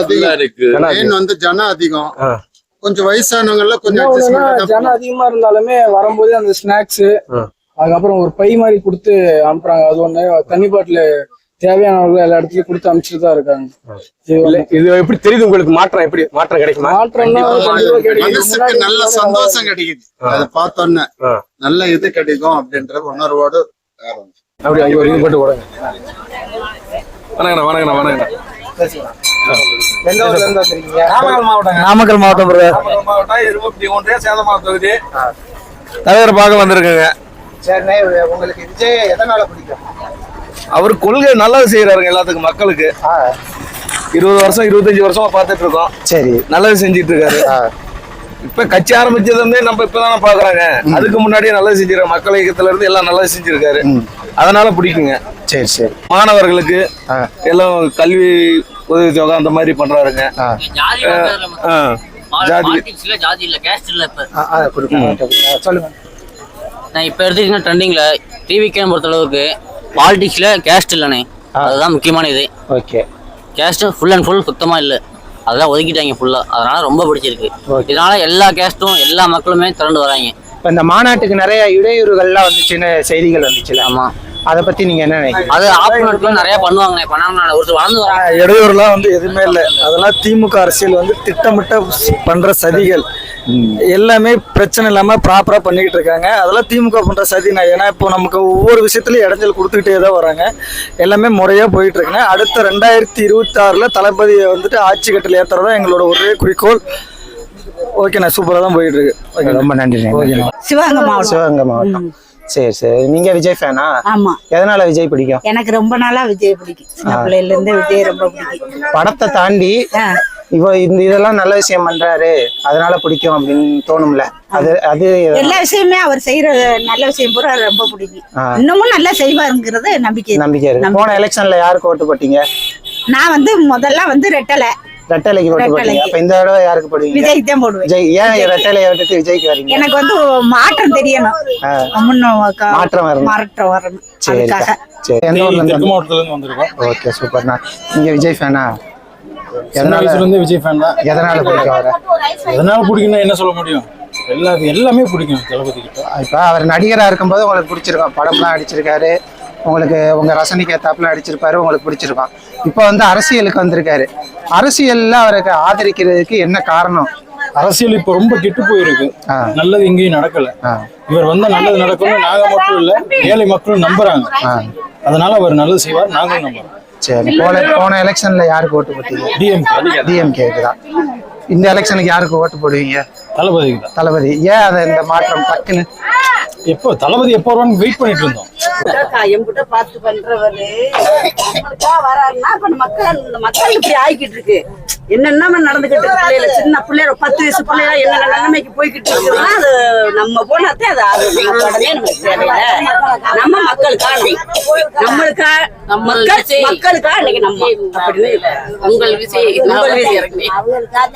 அதிகம். வந்து ஜனம் அதிகம். கொஞ்சம் வயசானவங்க கொஞ்சம் ஜனம் அதிகமா இருந்தாலுமே வரும்போது அந்த ஸ்நாக்ஸ். அதுக்கப்புறம் ஒரு பை மாதிரி கொடுத்து அனுப்புறாங்க. அது ஒண்ணு தண்ணி பாட்டில் தேவையானவர்கள் எல்லா இடத்துலயும் கொடுத்து அனுப்பிச்சுட்டு தான் இருக்காங்க. இது எப்படி தெரியுது உங்களுக்கு? மாற்றம் எப்படி? மாற்றம் கிடைக்குமா? மாற்றம்னா நல்ல சந்தோஷம் கிடைக்குது. அதை பார்த்தோன்னே. நல்ல இது கிடைக்கும் அப்படின்ற உணர்வோடு அப்படி அங்க ஒரு இது போட்டு வணக்கண்ணா. வந்திருக்கீங்க? நாமக்கல் மாவட்டம் தலைவர் பார்க்க வந்திருக்குங்க. சரி உங்களுக்கு விஜய் எதனால பிடிக்கும்? அவர் கொள்கை நல்லது செய்யறாருங்க எல்லாத்துக்கும் மக்களுக்கு. இருபது வருஷம் இருபத்தஞ்சு வருஷமா பார்த்துட்டு இருக்கோம் சரி. நல்லது செஞ்சிட்டு இருக்காரு இப்ப கட்சி ஆரம்பிச்சதுல இருந்தே நம்ம இப்பதானே பாக்குறாங்க அதுக்கு முன்னாடியே நல்லது செஞ்சிருக்காரு. மக்கள் இயக்கத்துல இருந்து எல்லாம் நல்லது செஞ்சிருக்காரு. அதனால பிடிக்குங்க. சரி சரி. மாணவர்களுக்கு. எல்லாம் கல்வி உதவி தொகை அந்த மாதிரி பண்றாருங்க. ஜாதி இல்ல ஜாதி. இல்ல கேஸ்ட் இல்ல இப்ப. சொல்லுங்க. நான் இப்ப எடுத்துக்கிட்டீங்கன்னா ட்ரெண்டிங்ல டிவிக்கே பொறுத்த அளவுக்கு பாலிடிக்ஸ்ல கேஸ்ட் இல்லைண்ணே. அதுதான் முக்கியமான இது. ஓகே. கேஸ்ட் ஃபுல் அண்ட் ஃபுல் சுத்தமா இல்ல. அதெல்லாம் ஒதுக்கிட்டாங்க ஃபுல்லா அதனால ரொம்ப பிடிச்சிருக்கு. இதனால எல்லா கேஸ்டும் எல்லா மக்களுமே திரண்டு வராங்க. இப்ப இந்த மாநாட்டுக்கு நிறைய இடையூறுகள்லாம் வந்துச்சுன்னு செய்திகள் வந்துச்சுல. ஆமா. அதை பத்தி நீங்க என்ன நினைக்கிறீங்க? அது ஆப்போனட்லாம் நிறைய பண்ணுவாங்க பண்ணாம வளர்ந்து இடையூறுலாம் வந்து எதுவுமே இல்லை. அதெல்லாம் திமுக அரசியல் வந்து திட்டமிட்ட பண்ற சதிகள். எல்லாமே பிரச்சனை இல்லாம ப்ராப்பரா பண்ணிக்கிட்டு இருக்காங்க. அதெல்லாம் திமுக பண்ற சதி நான் ஏன்னா இப்போ நமக்கு ஒவ்வொரு விஷயத்துலயும் இடைஞ்சல் கொடுத்துக்கிட்டே தான் வராங்க. எல்லாமே முறையா போயிட்டு இருக்குங்க அடுத்த ரெண்டாயிரத்தி இருபத்தி ஆறுல தளபதியை வந்துட்டு ஆட்சி கட்டில் ஏத்துறதா எங்களோட ஒரே குறிக்கோள். ஓகேண்ணா சூப்பரா தான் போயிட்டு இருக்கு ரொம்ப நன்றி ஓகேண்ணா சிவகங்கை மாவட்டம். சிவகங்கை மாவட்டம். சரி சரி. நீங்க விஜய் ஃபேனா ஆமா. எதனால விஜய் பிடிக்கும்? எனக்கு ரொம்ப நாளா விஜய் பிடிக்கும். சின்ன பிள்ளையில இருந்து விஜய் ரொம்ப பிடிக்கும். படத்தை தாண்டி. இவ இந்த இதெல்லாம் நல்ல விஷயம் பண்றாரு. அதனால பிடிக்கும் அப்படின்னு தோணும்ல. அது அது எல்லா விஷயமே அவர் செய்யற நல்ல விஷயம் பூரா ரொம்ப பிடிக்கும். இன்னமும் நல்லா செய்வாருங்கிறது நம்பிக்கை. நம்பிக்கை இருக்கு. போன எலெக்ஷன்ல யாருக்கு ஓட்டு போட்டீங்க? நான் வந்து முதல்ல வந்து ரெட்டலை. ரெட்டலைக்கு போட்டீங்க. ரெட்டலைக்கு. அப்ப இந்த தடவை யாருக்கு போடுவீங்க? விஜய் தான் போடுவேன். விஜய் ஏன் ரெட்டலையை விட்டுட்டு விஜய்க்கு வரீங்க? எனக்கு வந்து மாற்றம் தெரியணும். முன்ன மாற்றம் வரணும். மாற்றம் வரணும். சரி எந்த ஊர்ல இருந்து மாவட்டத்துல இருந்து வந்திருக்கோம். ஓகே சூப்பர்ண்ணா நீங்க விஜய் ஃபேனா எதனால இருந்து விஜய் ஃபேன் தான். எதனால பிடிக்கும் அவரை? எதனால பிடிக்கும்னா என்ன சொல்ல முடியும்? எல்லா எல்லாமே பிடிக்கும் தளபதி கிட்ட இப்போ அவர் நடிகரா இருக்கும்போது உங்களுக்கு பிடிச்சிருக்கும். படம்லாம் அடிச்சிருக்காரு உங்களுக்கு உங்க ரசனைக்கு ஏத்தாப்புல அடிச்சிருப்பாரு உங்களுக்கு பிடிச்சிருக்கும். இப்போ வந்து அரசியலுக்கு வந்திருக்காரு. அரசியல்ல அவருக்கு ஆதரிக்கிறதுக்கு என்ன காரணம்? அரசியல் இப்ப ரொம்ப கெட்டு போயிருக்கு. நல்லது எங்கேயும் நடக்கல. இவர் வந்தா நல்லது நடக்கும்னு நாங்க மட்டும் இல்ல ஏழை மக்களும் நம்புறாங்க. அதனால அவர் நல்லது செய்வார் நாங்களும் நம்புறோம். சரி போன போன எலெக்ஷன்ல யாருக்கு ஓட்டு போட்டீங்க? டிஎம்கே டிஎம்கேக்கு தான். இந்த எலெக்ஷனுக்கு யாருக்கு ஓட்டு போடுவீங்க? தளபதிக்கு தளபதி. ஏன் அதை இந்த மாற்றம் டக்குன்னு எப்போ தளபதி எப்போ வருவான்னு வெயிட் பண்ணிட்டு இருந்தோம். எம்பிட்ட பார்த்து பண்றவரு. நம்மளுக்கா வராருன்னா இப்ப மக்கள் மக்கள் இப்படி ஆகிக்கிட்டு இருக்கு. என்னென்ன நடந்துகிட்டு இருக்கு? பிள்ளைல சின்ன பிள்ளைல பத்து வயசு பிள்ளைல என்னென்ன நிலைமைக்கு போய்கிட்டு இருக்குன்னா அது நம்ம போனாத்தே அது உடனே நமக்கு தேவையில்ல. நம்ம மக்களுக்காக நம்மளுக்கா மக்கள் மக்களுக்காக இன்னைக்கு நம்ம. அப்படின்னு உங்கள் விஜய். உங்கள் விஜய். மக்களுக்காக